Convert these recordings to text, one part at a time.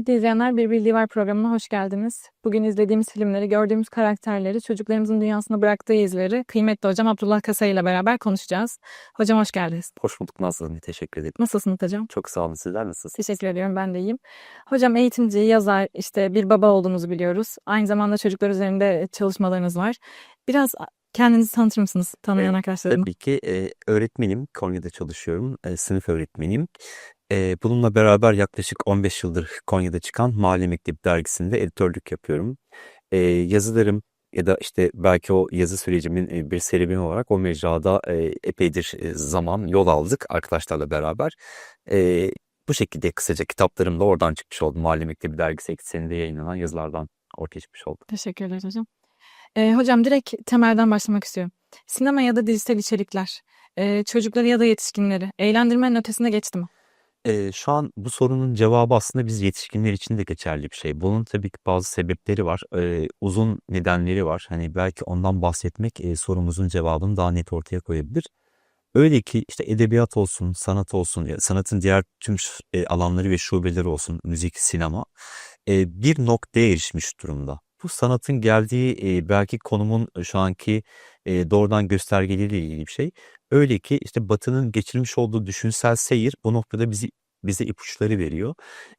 Kıymetli izleyenler Bir Bildiği Var programına hoş geldiniz. Bugün izlediğimiz filmleri, gördüğümüz karakterleri, çocuklarımızın dünyasına bıraktığı izleri kıymetli hocam Abdullah Kasa ile beraber konuşacağız. Hocam hoş geldiniz. Hoş bulduk Nazlı. Teşekkür ederim. Nasılsınız hocam? Çok sağ olun. Sizler nasılsınız? Teşekkür ediyorum ben de iyiyim. Hocam eğitimci, yazar, işte bir baba olduğunuzu biliyoruz. Aynı zamanda çocuklar üzerinde çalışmalarınız var. Biraz kendinizi tanıtır mısınız tanıyan Evet, arkadaşlarıma? Tabii ki e, öğretmenim. Konya'da çalışıyorum. E, sınıf öğretmeniyim. Bununla beraber yaklaşık 15 yıldır Konya'da çıkan Mahalle Mektebi dergisinde editörlük yapıyorum. Yazılarım ya da işte belki o yazı sürecimin bir serüveni olarak o mecrada epeydir zaman yol aldık arkadaşlarla beraber. Bu şekilde kısaca kitaplarım da oradan çıkmış oldu. Mahalle Mektebi dergisi ekseninde yayınlanan yazılardan ortaya çıkmış oldu. Teşekkür ederiz hocam. Ee, hocam direkt temelden başlamak istiyorum. Sinema ya da dijital içerikler, e, çocukları ya da yetişkinleri eğlendirmenin ötesine geçti mi? Eee, şu an bu sorunun cevabı aslında biz yetişkinler için de geçerli bir şey. Bunun tabii ki bazı sebepleri var. Eee, uzun nedenleri var. Hani belki ondan bahsetmek eee, sorumuzun cevabını daha net ortaya koyabilir. Öyle ki işte edebiyat olsun, sanat olsun, ya sanatın diğer tüm ş- alanları ve şubeleri olsun, müzik, sinema e, bir noktaya erişmiş durumda. Bu sanatın geldiği e, belki konumun şu anki e, doğrudan göstergeleriyle ilgili bir şey. Öyle ki işte Batı'nın geçirmiş olduğu düşünsel seyir bu noktada bizi bize ipuçları veriyor.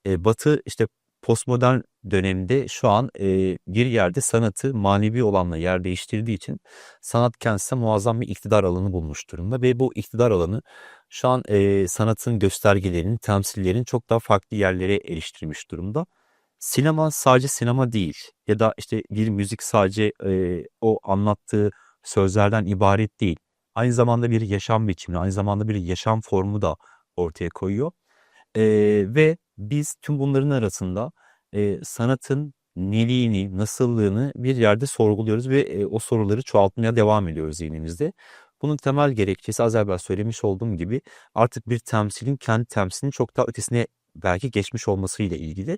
E, Batı işte postmodern dönemde şu an e, bir yerde sanatı manevi olanla yer değiştirdiği için sanat kendisine muazzam bir iktidar alanı bulmuş durumda ve bu iktidar alanı şu an e, sanatın göstergelerini, temsillerini çok daha farklı yerlere eriştirmiş durumda. Sinema sadece sinema değil ya da işte bir müzik sadece e, o anlattığı sözlerden ibaret değil. Aynı zamanda bir yaşam biçimi, aynı zamanda bir yaşam formu da ortaya koyuyor. E, ve biz tüm bunların arasında e, sanatın neliğini, nasıllığını bir yerde sorguluyoruz ve e, o soruları çoğaltmaya devam ediyoruz zihnimizde. Bunun temel gerekçesi az evvel söylemiş olduğum gibi artık bir temsilin kendi temsilinin çok daha ötesine belki geçmiş olmasıyla ilgili.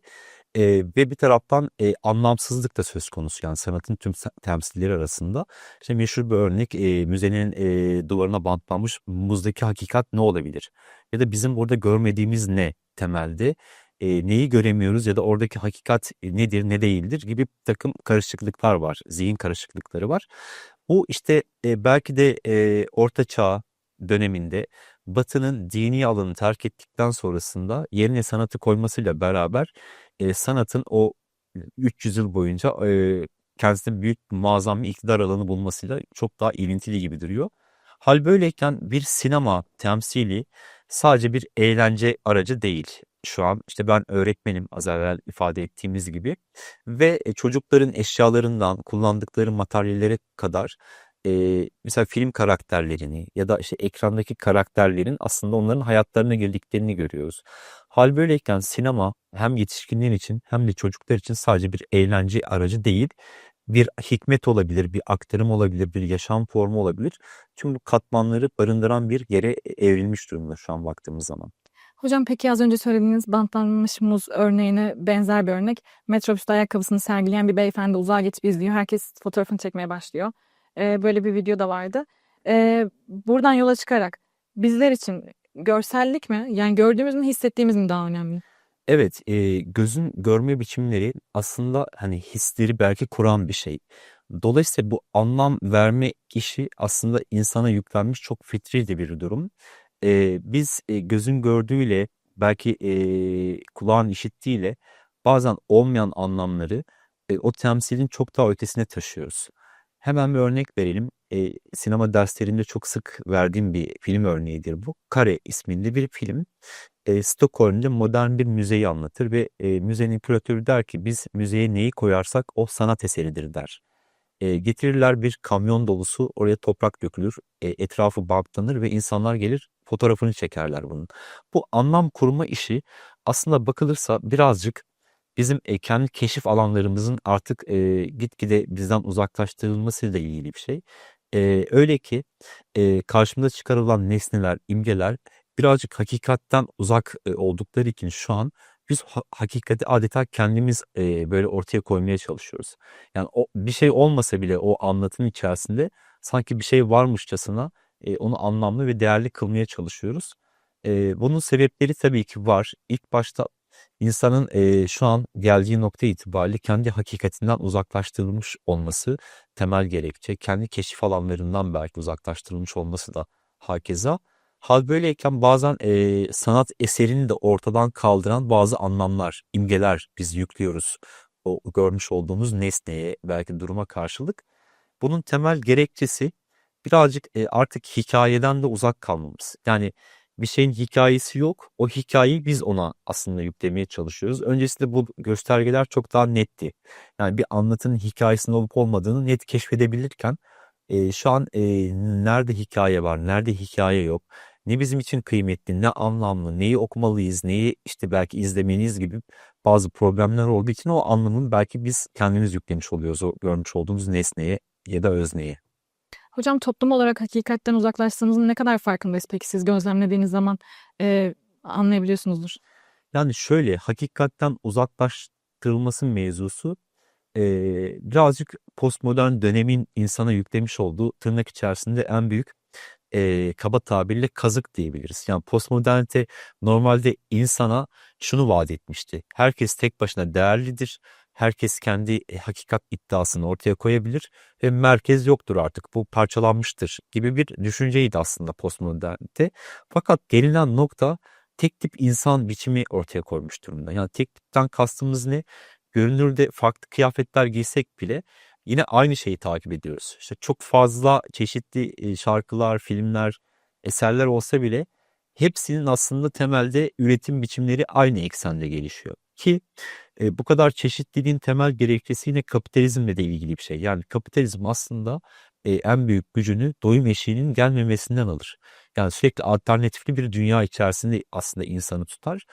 Eee, ve bir taraftan, eee, anlamsızlık da söz konusu yani sanatın tüm temsilleri arasında. İşte meşhur bir örnek, eee, müzenin, eee, duvarına bantlanmış muzdaki hakikat ne olabilir? Ya da bizim burada görmediğimiz ne temelde? Eee, neyi göremiyoruz ya da oradaki hakikat, nedir, ne değildir gibi birtakım karışıklıklar var, zihin karışıklıkları var. Bu işte, eee, belki de, eee, Orta Çağ döneminde Batı'nın dini alanı terk ettikten sonrasında yerine sanatı koymasıyla beraber eee, sanatın o 300 yıl boyunca eee, kendisine büyük muazzam bir iktidar alanı bulmasıyla çok daha ilintili gibi duruyor. Hal böyleyken bir sinema temsili sadece bir eğlence aracı değil. Şu an işte ben öğretmenim az evvel ifade ettiğimiz gibi ve e, çocukların eşyalarından kullandıkları materyallere kadar eee, mesela film karakterlerini ya da işte ekrandaki karakterlerin aslında onların hayatlarına girdiklerini görüyoruz. Hal böyleyken sinema hem yetişkinler için hem de çocuklar için sadece bir eğlence aracı değil, bir hikmet olabilir, bir aktarım olabilir, bir yaşam formu olabilir. Tüm bu katmanları barındıran bir yere evrilmiş durumda şu an baktığımız zaman. Hocam peki az önce söylediğiniz bantlanmış muz örneğine benzer bir örnek. Metrobüste ayakkabısını sergileyen bir beyefendi uzağa geçip izliyor. Herkes fotoğrafını çekmeye başlıyor. Ee, böyle bir video da vardı. Ee, buradan yola çıkarak bizler için görsellik mi? Yani gördüğümüz mü hissettiğimiz mi daha önemli? Evet, eee, gözün görme biçimleri aslında hani hisleri belki kuran bir şey. Dolayısıyla bu anlam verme işi aslında insana yüklenmiş çok fitri de bir durum. Eee, biz e, gözün gördüğüyle belki eee, kulağın işittiğiyle bazen olmayan anlamları e, o temsilin çok daha ötesine taşıyoruz. Hemen bir örnek verelim. Eee, sinema derslerinde çok sık verdiğim bir film örneğidir bu. Kare isminde bir film eee, Stockholm'de modern bir müzeyi anlatır ve eee, müzenin küratörü der ki biz müzeye neyi koyarsak o sanat eseridir der. Eee, getirirler bir kamyon dolusu oraya toprak dökülür, eee, etrafı bantlanır ve insanlar gelir fotoğrafını çekerler bunun. Bu anlam kurma işi aslında bakılırsa birazcık bizim e, kendi keşif alanlarımızın artık eee, gitgide bizden uzaklaştırılmasıyla ilgili bir şey. Eee, öyle ki eee, karşımıza çıkarılan nesneler, imgeler birazcık hakikatten uzak e, oldukları için şu an biz ha- hakikati adeta kendimiz e, böyle ortaya koymaya çalışıyoruz. Yani o bir şey olmasa bile o anlatım içerisinde sanki bir şey varmışçasına e, onu anlamlı ve değerli kılmaya çalışıyoruz. E, bunun sebepleri tabii ki var. İlk başta insanın eee, şu an geldiği nokta itibariyle kendi hakikatinden uzaklaştırılmış olması temel gerekçe. Kendi keşif alanlarından belki uzaklaştırılmış olması da hakeza. Hal böyleyken bazen eee, sanat eserini de ortadan kaldıran bazı anlamlar, imgeler biz yüklüyoruz o görmüş olduğumuz nesneye, belki duruma karşılık. Bunun temel gerekçesi birazcık eee, artık hikayeden de uzak kalmamız. Yani bir şeyin hikayesi yok. O hikayeyi biz ona aslında yüklemeye çalışıyoruz. Öncesinde bu göstergeler çok daha netti. Yani bir anlatının hikayesinin olup olmadığını net keşfedebilirken eee, şu an eee, nerede hikaye var, nerede hikaye yok, ne bizim için kıymetli, ne anlamlı, neyi okumalıyız, neyi işte belki izlemeliyiz gibi bazı problemler olduğu için o anlamın belki biz kendimiz yüklemiş oluyoruz o görmüş olduğumuz nesneye ya da özneye. Hocam toplum olarak hakikatten uzaklaştığımızın ne kadar farkındayız peki siz gözlemlediğiniz zaman eee, anlayabiliyorsunuzdur. Yani şöyle hakikatten uzaklaştırılması mevzusu eee, birazcık postmodern dönemin insana yüklemiş olduğu tırnak içerisinde en büyük eee, kaba tabirle kazık diyebiliriz. Yani postmodernite normalde insana şunu vaat etmişti. Herkes tek başına değerlidir. Herkes kendi e, hakikat iddiasını ortaya koyabilir ve merkez yoktur artık. Bu parçalanmıştır gibi bir düşünceydi aslında postmodernite. Fakat gelinen nokta tek tip insan biçimi ortaya koymuş durumda. Yani tek tipten kastımız ne? Görünürde farklı kıyafetler giysek bile yine aynı şeyi takip ediyoruz. İşte çok fazla çeşitli e, şarkılar, filmler, eserler olsa bile hepsinin aslında temelde üretim biçimleri aynı eksende gelişiyor. Ki e, bu kadar çeşitliliğin temel gerekçesi yine kapitalizmle de ilgili bir şey. Yani kapitalizm aslında e, en büyük gücünü doyum eşiğinin gelmemesinden alır. Yani sürekli alternatifli bir dünya içerisinde aslında insanı tutar.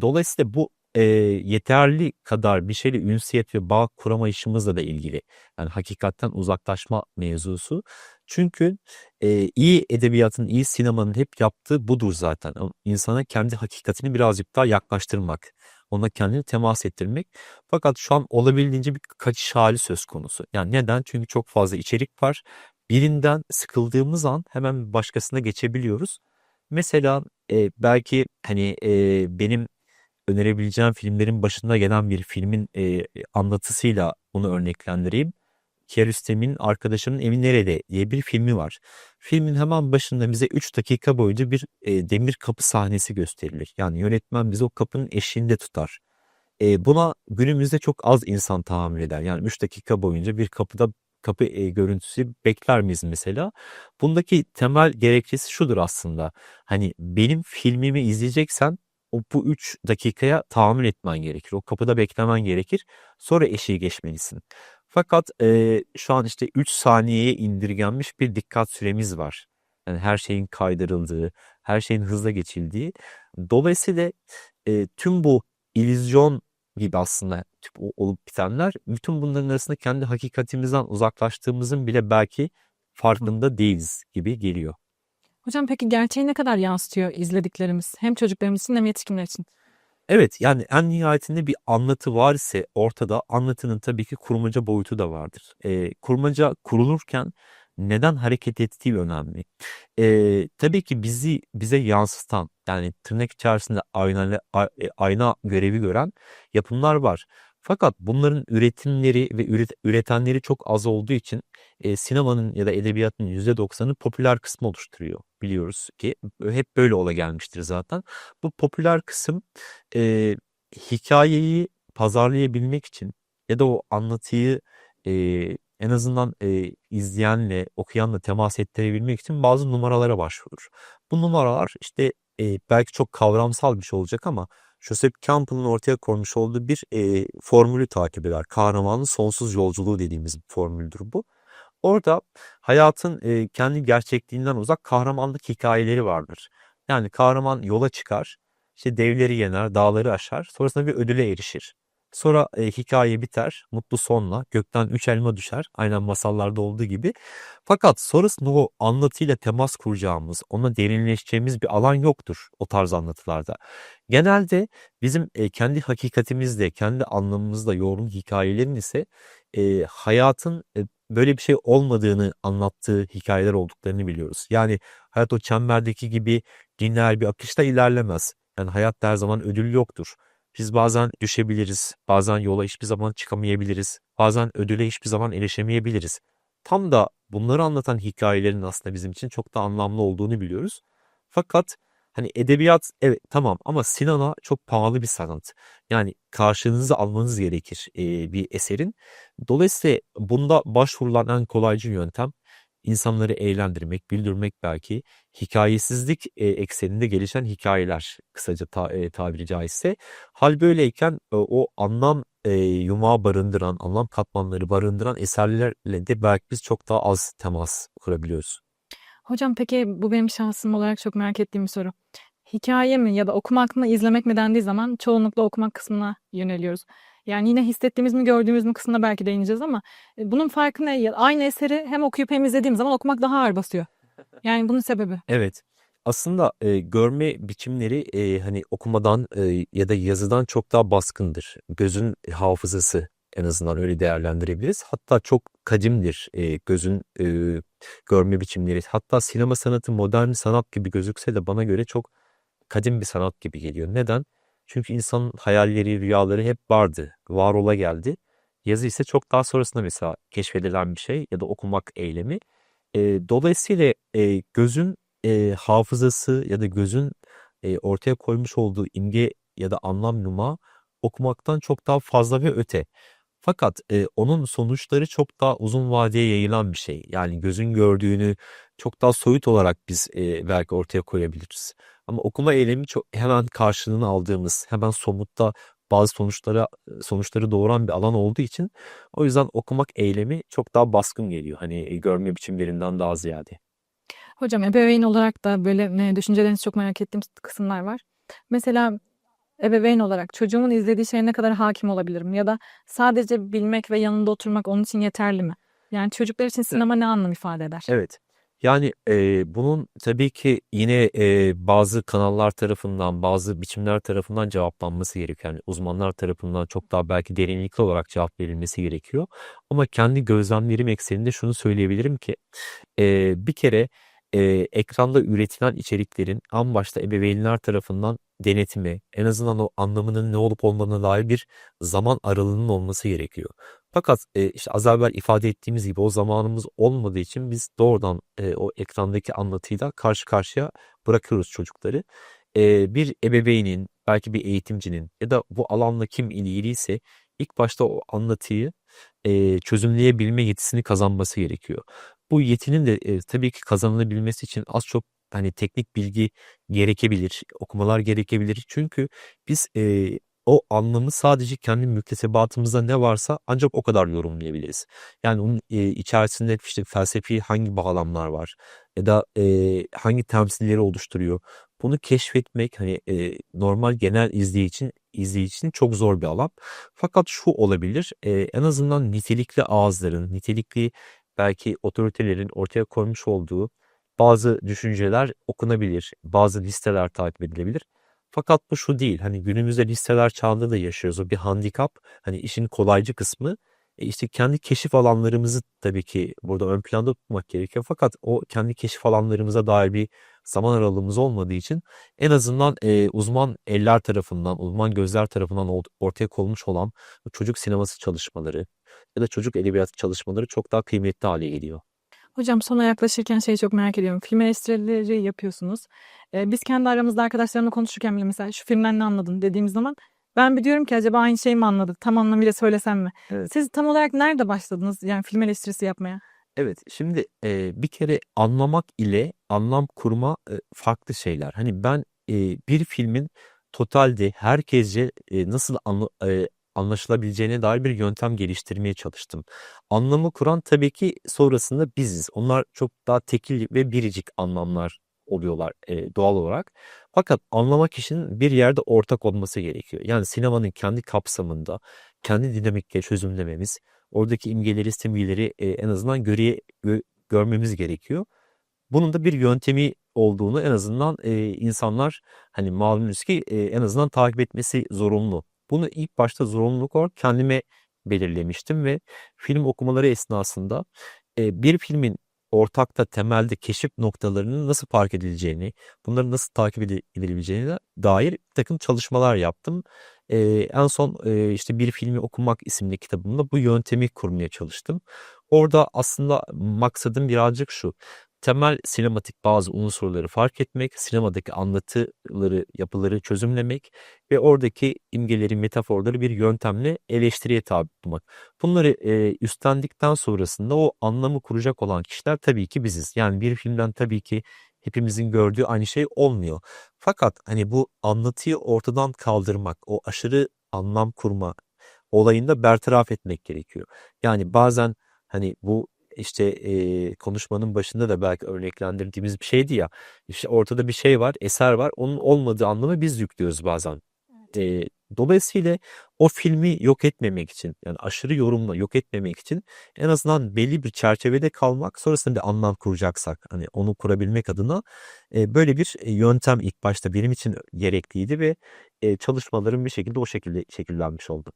Dolayısıyla bu e, yeterli kadar bir şeyle ünsiyet ve bağ kuramayışımızla da ilgili. Yani hakikatten uzaklaşma mevzusu. Çünkü e, iyi edebiyatın, iyi sinemanın hep yaptığı budur zaten. İnsana kendi hakikatini birazcık daha yaklaştırmak. Ona kendini temas ettirmek. Fakat şu an olabildiğince bir kaçış hali söz konusu. Yani neden? Çünkü çok fazla içerik var. Birinden sıkıldığımız an hemen başkasına geçebiliyoruz. Mesela e, belki hani e, benim önerebileceğim filmlerin başında gelen bir filmin e, anlatısıyla bunu örneklendireyim. Kiarostami'nin Arkadaşımın Evi Nerede diye bir filmi var. Filmin hemen başında bize 3 dakika boyunca bir e, demir kapı sahnesi gösterilir. Yani yönetmen bizi o kapının eşiğinde tutar. E, buna günümüzde çok az insan tahammül eder. Yani 3 dakika boyunca bir kapıda kapı e, görüntüsü bekler miyiz mesela? Bundaki temel gerekçesi şudur aslında. Hani benim filmimi izleyeceksen o bu 3 dakikaya tahammül etmen gerekir. O kapıda beklemen gerekir. Sonra eşiği geçmelisin. Fakat e, şu an işte 3 saniyeye indirgenmiş bir dikkat süremiz var. Yani her şeyin kaydırıldığı, her şeyin hızla geçildiği. Dolayısıyla e, tüm bu illüzyon gibi aslında tüm olup bitenler bütün bunların arasında kendi hakikatimizden uzaklaştığımızın bile belki farkında değiliz gibi geliyor. Hocam peki gerçeği ne kadar yansıtıyor izlediklerimiz? Hem çocuklarımız için hem yetişkinler için. Evet yani en nihayetinde bir anlatı var ise ortada anlatının tabii ki kurmaca boyutu da vardır. Ee, kurmaca kurulurken neden hareket ettiği önemli. Ee, tabii ki bizi bize yansıtan yani tırnak içerisinde ayna, ayna görevi gören yapımlar var. Fakat bunların üretimleri ve üret, üretenleri çok az olduğu için e, sinemanın ya da edebiyatın %90'ı popüler kısmı oluşturuyor. Biliyoruz ki hep böyle ola gelmiştir zaten. Bu popüler kısım e, hikayeyi pazarlayabilmek için ya da o anlatıyı e, en azından e, izleyenle, okuyanla temas ettirebilmek için bazı numaralara başvurur. Bu numaralar işte e, belki çok kavramsal bir şey olacak ama Joseph Campbell'ın ortaya koymuş olduğu bir e, formülü takip eder. Kahramanın sonsuz yolculuğu dediğimiz bir formüldür bu. Orada hayatın e, kendi gerçekliğinden uzak kahramanlık hikayeleri vardır. Yani kahraman yola çıkar, işte devleri yener, dağları aşar, sonrasında bir ödüle erişir. Sonra e, hikaye biter, mutlu sonla, gökten üç elma düşer, aynen masallarda olduğu gibi. Fakat sonrasında o anlatıyla temas kuracağımız, ona derinleşeceğimiz bir alan yoktur o tarz anlatılarda. Genelde bizim e, kendi hakikatimizle, kendi anlamımızla yoğrun hikayelerin ise e, hayatın e, böyle bir şey olmadığını anlattığı hikayeler olduklarını biliyoruz. Yani hayat o çemberdeki gibi lineer bir akışta ilerlemez. Yani hayatta her zaman ödül yoktur. Biz bazen düşebiliriz, bazen yola hiçbir zaman çıkamayabiliriz, bazen ödüle hiçbir zaman erişemeyebiliriz. Tam da bunları anlatan hikayelerin aslında bizim için çok da anlamlı olduğunu biliyoruz. Fakat hani edebiyat evet tamam ama sinema çok pahalı bir sanat. Yani karşılığınızı almanız gerekir e, bir eserin. Dolayısıyla bunda başvurulan en kolaycı yöntem insanları eğlendirmek, güldürmek belki. Hikayesizlik e, ekseninde gelişen hikayeler kısaca ta, e, tabiri caizse. Hal böyleyken e, o anlam e, yumağı barındıran, anlam katmanları barındıran eserlerle de belki biz çok daha az temas kurabiliyoruz. Hocam peki bu benim şahsım olarak çok merak ettiğim bir soru. Hikaye mi ya da okumak mı izlemek mi dendiği zaman çoğunlukla okumak kısmına yöneliyoruz. Yani yine hissettiğimiz mi gördüğümüz mü kısmına belki değineceğiz ama e, bunun farkı ne? Aynı eseri hem okuyup hem izlediğim zaman okumak daha ağır basıyor. Yani bunun sebebi. Evet. Aslında e, görme biçimleri e, hani okumadan e, ya da yazıdan çok daha baskındır. Gözün hafızası en azından öyle değerlendirebiliriz. Hatta çok kadimdir e, gözün e, görme biçimleri. Hatta sinema sanatı modern sanat gibi gözükse de bana göre çok kadim bir sanat gibi geliyor. Neden? Çünkü insanın hayalleri, rüyaları hep vardı. Var ola geldi. Yazı ise çok daha sonrasında mesela keşfedilen bir şey ya da okumak eylemi. E, dolayısıyla e, gözün e, hafızası ya da gözün e, ortaya koymuş olduğu imge ya da anlam yumağı okumaktan çok daha fazla ve öte. Fakat e, onun sonuçları çok daha uzun vadeye yayılan bir şey. Yani gözün gördüğünü çok daha soyut olarak biz e, belki ortaya koyabiliriz. Ama okuma eylemi çok hemen karşılığını aldığımız, hemen somutta bazı sonuçlara sonuçları doğuran bir alan olduğu için o yüzden okumak eylemi çok daha baskın geliyor. Hani e, görme biçimlerinden daha ziyade. Hocam ebeveyn olarak da böyle e, düşüncelerinizi çok merak ettiğim kısımlar var. Mesela ebeveyn olarak çocuğumun izlediği şeye ne kadar hakim olabilirim? Ya da sadece bilmek ve yanında oturmak onun için yeterli mi? Yani çocuklar için sinema ne anlam ifade eder? Evet. Yani e, bunun tabii ki yine e, bazı kanallar tarafından, bazı biçimler tarafından cevaplanması gerekiyor. Yani uzmanlar tarafından çok daha belki derinlikli olarak cevap verilmesi gerekiyor. Ama kendi gözlemlerim ekseninde şunu söyleyebilirim ki e, bir kere e, ekranda üretilen içeriklerin en başta ebeveynler tarafından denetimi, en azından o anlamının ne olup olmadığına dair bir zaman aralığının olması gerekiyor. Fakat e, işte az evvel ifade ettiğimiz gibi o zamanımız olmadığı için biz doğrudan e, o ekrandaki anlatıyla karşı karşıya bırakıyoruz çocukları. E, bir ebeveynin, belki bir eğitimcinin ya da bu alanla kim ilgiliyse ilk başta o anlatıyı e, çözümleyebilme yetisini kazanması gerekiyor. Bu yetinin de e, tabii ki kazanılabilmesi için az çok hani teknik bilgi gerekebilir, okumalar gerekebilir. Çünkü biz e, o anlamı sadece kendi müktesebatımızda ne varsa ancak o kadar yorumlayabiliriz. Yani onun e, içerisinde işte felsefi hangi bağlamlar var ya da e, hangi temsilleri oluşturuyor. Bunu keşfetmek hani e, normal genel izleyici için izleyici için çok zor bir alan. Fakat şu olabilir, e, en azından nitelikli ağızların, nitelikli belki otoritelerin ortaya koymuş olduğu bazı düşünceler okunabilir, bazı listeler takip edilebilir. Fakat bu şu değil. Hani günümüzde listeler çağında da yaşıyoruz. O bir handikap. Hani işin kolaycı kısmı. E işte kendi keşif alanlarımızı tabii ki burada ön planda tutmak gerekiyor. Fakat o kendi keşif alanlarımıza dair bir zaman aralığımız olmadığı için en azından e, uzman eller tarafından, uzman gözler tarafından ortaya konmuş olan çocuk sineması çalışmaları ya da çocuk edebiyatı çalışmaları çok daha kıymetli hale geliyor. Hocam sona yaklaşırken şeyi çok merak ediyorum. Film eleştirileri yapıyorsunuz. Ee, biz kendi aramızda arkadaşlarımla konuşurken bile mesela şu filmden ne anladın dediğimiz zaman ben bir diyorum ki acaba aynı şeyi mi anladık? Tam anlamıyla söylesem mi? Evet. Siz tam olarak nerede başladınız yani film eleştirisi yapmaya? Evet, şimdi e, bir kere anlamak ile anlam kurma e, farklı şeyler. Hani ben e, bir filmin totalde herkesce e, nasıl anla- e, anlaşılabileceğine dair bir yöntem geliştirmeye çalıştım. Anlamı kuran tabii ki sonrasında biziz. Onlar çok daha tekil ve biricik anlamlar oluyorlar e, doğal olarak. Fakat anlamak için bir yerde ortak olması gerekiyor. Yani sinemanın kendi kapsamında, kendi dinamikle çözümlememiz, oradaki imgeleri, simgeleri e, en azından göre, gö- görmemiz gerekiyor. Bunun da bir yöntemi olduğunu en azından e, insanlar hani malumunuz ki e, en azından takip etmesi zorunlu. Bunu ilk başta zorunluluk olarak kendime belirlemiştim ve film okumaları esnasında e, bir filmin ortakta temelde keşif noktalarının nasıl fark edileceğini, bunların nasıl takip edi- edilebileceğine dair bir takım çalışmalar yaptım. Eee, en son eee, işte Bir Filmi Okumak isimli kitabımda bu yöntemi kurmaya çalıştım. Orada aslında maksadım birazcık şu. Temel sinematik bazı unsurları fark etmek, sinemadaki anlatıları, yapıları çözümlemek ve oradaki imgeleri, metaforları bir yöntemle eleştiriye tabi tutmak. Bunları eee, üstlendikten sonrasında o anlamı kuracak olan kişiler tabii ki biziz. Yani bir filmden tabii ki hepimizin gördüğü aynı şey olmuyor. Fakat hani bu anlatıyı ortadan kaldırmak, o aşırı anlam kurma olayında bertaraf etmek gerekiyor. Yani bazen hani bu işte eee, konuşmanın başında da belki örneklendirdiğimiz bir şeydi ya. İşte ortada bir şey var, eser var. Onun olmadığı anlamı biz yüklüyoruz bazen. Eee, dolayısıyla o filmi yok etmemek için yani aşırı yorumla yok etmemek için en azından belli bir çerçevede kalmak sonrasında bir anlam kuracaksak hani onu kurabilmek adına eee, böyle bir e, yöntem ilk başta benim için gerekliydi ve eee, çalışmalarım bir şekilde o şekilde şekillenmiş oldu.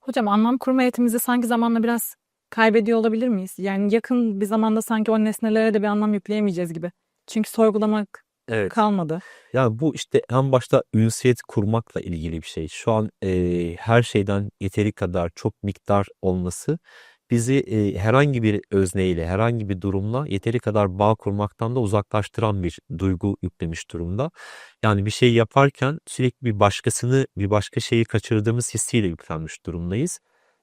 Hocam anlam kurma yetimizi sanki zamanla biraz kaybediyor olabilir miyiz? Yani yakın bir zamanda sanki o nesnelere de bir anlam yükleyemeyeceğiz gibi. Çünkü sorgulamak Evet. kalmadı. Yani bu işte en başta ünsiyet kurmakla ilgili bir şey. Şu an eee, her şeyden yeteri kadar çok miktar olması bizi eee, herhangi bir özneyle, herhangi bir durumla yeteri kadar bağ kurmaktan da uzaklaştıran bir duygu yüklemiş durumda. Yani bir şey yaparken sürekli bir başkasını, bir başka şeyi kaçırdığımız hissiyle yüklenmiş durumdayız.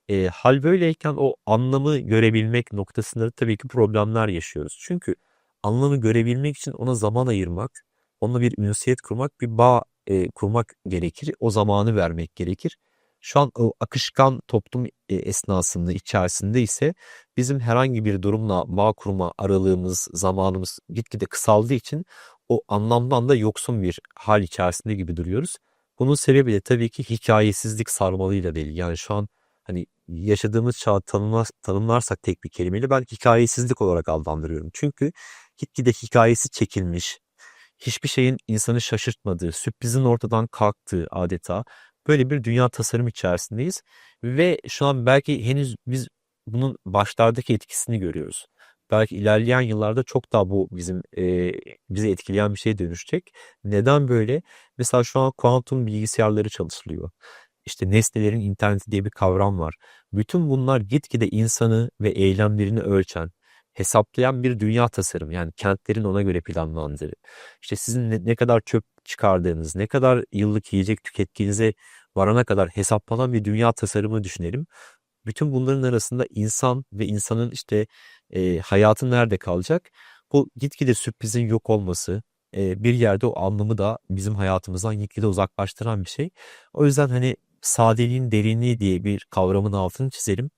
Eee, hal böyleyken o anlamı görebilmek noktasında tabii ki problemler yaşıyoruz. Çünkü anlamı görebilmek için ona zaman ayırmak, onunla bir ünsiyet kurmak, bir bağ eee, kurmak gerekir. O zamanı vermek gerekir. Şu an o akışkan toplum e, esnasında, içerisinde ise bizim herhangi bir durumla bağ kurma aralığımız, zamanımız gitgide kısaldığı için o anlamdan da yoksun bir hal içerisinde gibi duruyoruz. Bunun sebebi de tabii ki hikayesizlik sarmalıyla değil. Yani şu an hani yaşadığımız çağı tanımlar, tanımlarsak tek bir kelimeyle ben hikayesizlik olarak adlandırıyorum. Çünkü gitgide hikayesi çekilmiş, hiçbir şeyin insanı şaşırtmadığı, sürprizin ortadan kalktığı adeta böyle bir dünya tasarım içerisindeyiz. Ve şu an belki henüz biz bunun başlardaki etkisini görüyoruz. Belki ilerleyen yıllarda çok daha bu bizim e, bizi etkileyen bir şeye dönüşecek. Neden böyle? Mesela şu an kuantum bilgisayarları çalışılıyor. İşte nesnelerin interneti diye bir kavram var. Bütün bunlar gitgide insanı ve eylemlerini ölçen, hesaplayan bir dünya tasarım. Yani kentlerin ona göre planlandığı. İşte sizin ne, ne kadar çöp çıkardığınız, ne kadar yıllık yiyecek tükettiğinize varana kadar hesaplanan bir dünya tasarımı düşünelim. Bütün bunların arasında insan ve insanın işte e, hayatı nerede kalacak? Bu gitgide sürprizin yok olması, e, bir yerde o anlamı da bizim hayatımızdan gitgide uzaklaştıran bir şey. O yüzden hani sadeliğin derinliği diye bir kavramın altını çizelim.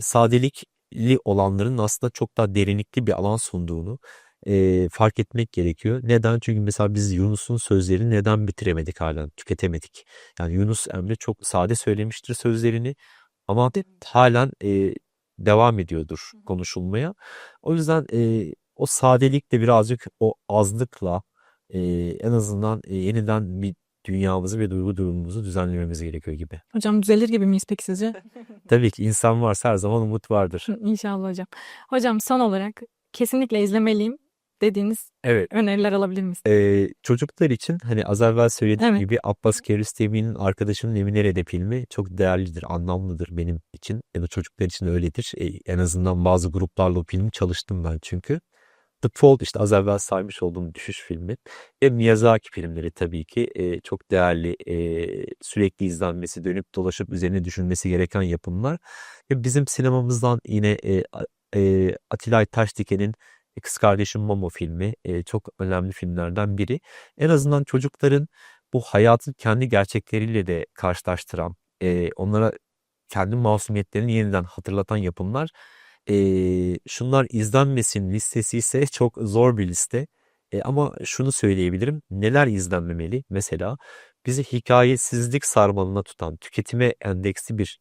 Sadelikli olanların aslında çok daha derinlikli bir alan sunduğunu e, fark etmek gerekiyor. Neden? Çünkü mesela biz Yunus'un sözlerini neden bitiremedik halen, tüketemedik. Yani Yunus Emre çok sade söylemiştir sözlerini ama halen e, devam ediyordur konuşulmaya. O yüzden e, o sadelik de birazcık o azlıkla e, en azından e, yeniden bir dünyamızı ve duygu durumumuzu düzenlememiz gerekiyor gibi. Hocam düzelir gibi miyiz peki sizce? Tabii ki insan varsa her zaman umut vardır. İnşallah hocam. Hocam son olarak kesinlikle izlemeliyim dediğiniz Evet. öneriler alabilir miyiz? Ee, çocuklar için hani az evvel söylediğim Evet. gibi Abbas Kiarostami'nin Arkadaşımın Evi Nerede filmi çok değerlidir, anlamlıdır benim için ya da çocuklar için öyledir. Ee, en azından bazı gruplarla o filmi çalıştım ben çünkü. The Fall işte az evvel saymış olduğum düşüş filmi ve Miyazaki filmleri tabii ki e, çok değerli, e, sürekli izlenmesi, dönüp dolaşıp üzerine düşünmesi gereken yapımlar. Ve bizim sinemamızdan yine e, e, Atillay Taşdiken'in Kız Kardeşim Momo filmi e, çok önemli filmlerden biri. En azından çocukların bu hayatın kendi gerçekleriyle de karşılaştıran, e, onlara kendi masumiyetlerini yeniden hatırlatan yapımlar. E, şunlar izlenmesin listesi ise çok zor bir liste. E, ama şunu söyleyebilirim. Neler izlenmemeli? Mesela bizi hikayesizlik sarmalına tutan, tüketime endeksli bir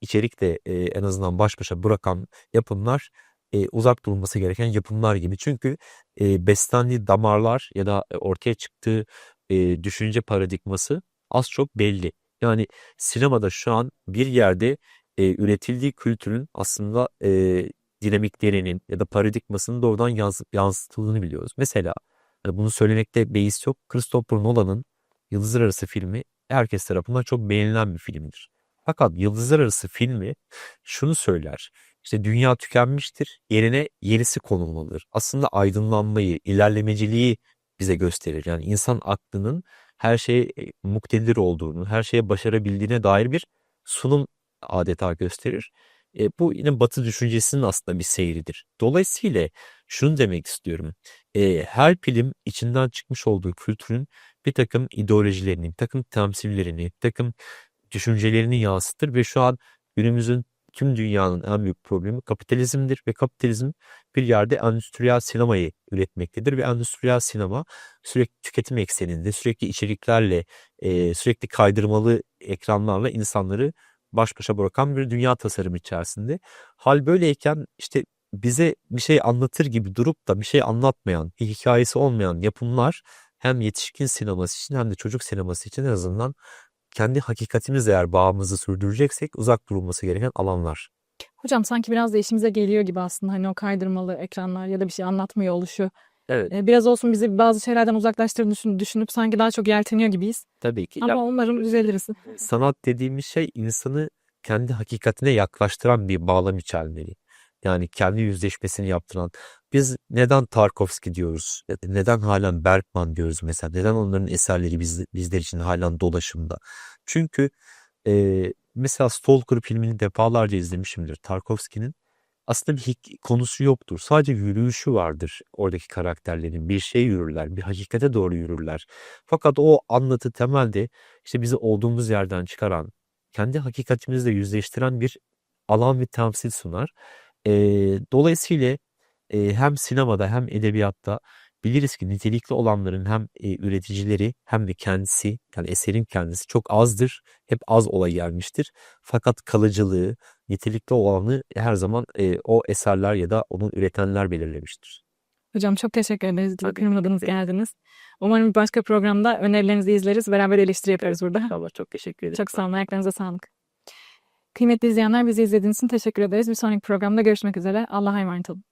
içerikle e, en azından baş başa bırakan yapımlar e, uzak durulması gereken yapımlar gibi. Çünkü e, beslendiği damarlar ya da e, ortaya çıktığı e, düşünce paradigması az çok belli. Yani sinemada şu an bir yerde e, üretildiği kültürün aslında e, dinamiklerinin ya da paradigmasının doğrudan yansıp yansıtıldığını biliyoruz. Mesela e, bunu söylemekte beis yok. Christopher Nolan'ın Yıldızlar Arası filmi herkes tarafından çok beğenilen bir filmdir. Fakat Yıldızlar Arası filmi şunu söyler. İşte dünya tükenmiştir, yerine yenisi konulmalıdır. Aslında aydınlanmayı, ilerlemeciliği bize gösterir. Yani insan aklının her şeye e, muktedir olduğunu, her şeye başarabildiğine dair bir sunum adeta gösterir. E, bu yine Batı düşüncesinin aslında bir seyridir. Dolayısıyla şunu demek istiyorum. E, her film içinden çıkmış olduğu kültürün bir takım ideolojilerini, bir takım temsillerini, bir takım düşüncelerini yansıtır ve şu an günümüzün tüm dünyanın en büyük problemi kapitalizmdir ve kapitalizm bir yerde endüstriyel sinemayı üretmektedir ve endüstriyel sinema sürekli tüketim ekseninde, sürekli içeriklerle, e, sürekli kaydırmalı ekranlarla insanları baş başa bırakan bir dünya tasarımı içerisinde. Hal böyleyken işte bize bir şey anlatır gibi durup da bir şey anlatmayan, hikayesi olmayan yapımlar hem yetişkin sineması için hem de çocuk sineması için en azından kendi hakikatimizle eğer bağımızı sürdüreceksek uzak durulması gereken alanlar. Hocam sanki biraz da işimize geliyor gibi aslında hani o kaydırmalı ekranlar ya da bir şey anlatmıyor oluşu. Evet. E, biraz olsun bizi bazı şeylerden uzaklaştırdığını düşün- düşünüp sanki daha çok yelteniyor gibiyiz. Tabii ki. Ama umarım düzeliriz. sanat dediğimiz şey insanı kendi hakikatine yaklaştıran bir bağlam içermeli. Yani kendi yüzleşmesini yaptıran. Biz neden Tarkovski diyoruz? Ya Neden halen Bergman diyoruz mesela? Neden onların eserleri biz, bizler için halen dolaşımda? Çünkü e, mesela Stalker filmini defalarca izlemişimdir. Tarkovski'nin aslında bir konusu yoktur. Sadece yürüyüşü vardır oradaki karakterlerin. Bir şey yürürler, bir hakikate doğru yürürler. Fakat o anlatı temelde işte bizi olduğumuz yerden çıkaran, kendi hakikatimizle yüzleştiren bir alan ve temsil sunar. Eee, dolayısıyla eee, hem sinemada hem edebiyatta biliriz ki nitelikli olanların hem eee, üreticileri hem de kendisi yani eserin kendisi çok azdır. Hep az olay gelmiştir. Fakat kalıcılığı, nitelikli olanı her zaman eee, o eserler ya da onu üretenler belirlemiştir. Hocam çok teşekkür ederiz. Tabii. Kırmadınız geldiniz. Umarım bir başka programda önerilerinizi izleriz. Beraber eleştiri yaparız burada. İnşallah çok teşekkür ederim. Çok sağ olun. Ayaklarınıza sağlık. Kıymetli izleyenler bizi izlediğiniz için teşekkür ederiz. Bir sonraki programda görüşmek üzere. Allah'a emanet olun.